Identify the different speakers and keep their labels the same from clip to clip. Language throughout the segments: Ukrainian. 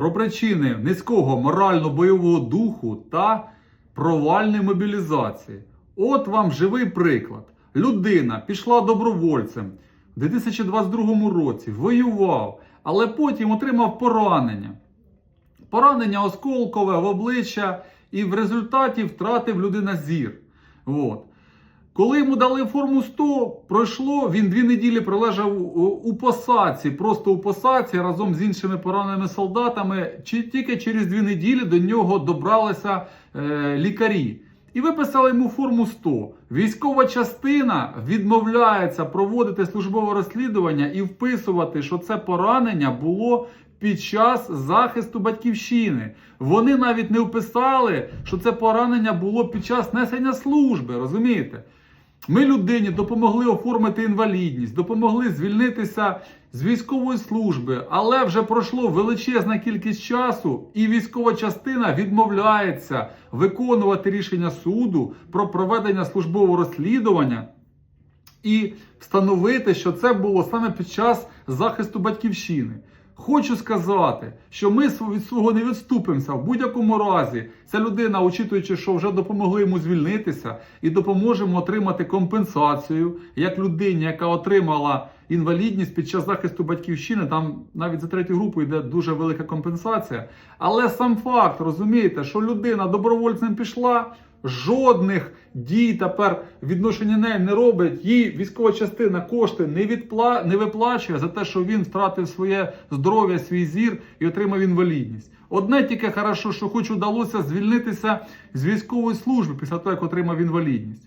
Speaker 1: про причини низького морально-бойового духу та провальної мобілізації. От вам живий приклад. Людина пішла добровольцем у 2022 році, воював, але потім отримав поранення. Поранення осколкове в обличчя, і в результаті втратив людина зір. От. Коли йому дали форму 100, пройшло, він дві неділі пролежав у, посадці, просто у посадці разом з іншими пораненими солдатами. Чи тільки через дві неділі до нього добралися е, лікарі. І виписали йому форму 100. Військова частина відмовляється проводити службове розслідування і вписувати, що це поранення було під час захисту батьківщини. Вони навіть не вписали, що це поранення було під час несення служби. Розумієте? Ми людині допомогли оформити інвалідність, допомогли звільнитися з військової служби, але вже пройшло величезна кількість часу, і військова частина відмовляється виконувати рішення суду про проведення службового розслідування і встановити, що це було саме під час захисту батьківщини. Хочу сказати, що ми від свого не відступимося в будь-якому разі. Ця людина, очитуючи, що вже допомогли йому звільнитися, і допоможемо отримати компенсацію як людині, яка отримала інвалідність під час захисту батьківщини. Там навіть за третю групу йде дуже велика компенсація. Але сам факт, розумієте, що людина добровольцем пішла. Жодних дій тепер відношення неї не робить. Їй військова частина кошти не відпла... не виплачує за те, що він втратив своє здоров'я, свій зір і отримав інвалідність. Одне тільки хорошо, що хоч удалося звільнитися з військової служби після того, як отримав інвалідність.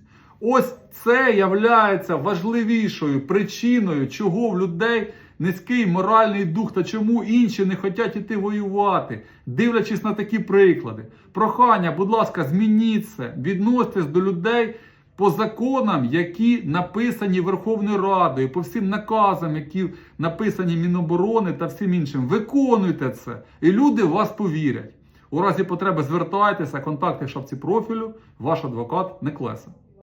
Speaker 1: Ось це являється важливішою причиною, чого в людей низький моральний дух та чому інші не хочуть іти воювати, дивлячись на такі приклади. Прохання, будь ласка, змініть це, відноситесь до людей по законам, які написані Верховною Радою, по всім наказам, які написані Міноборони та всім іншим. Виконуйте це, і люди в вас повірять. У разі потреби звертайтеся, контакти шапці профілю, ваш адвокат Неклеса.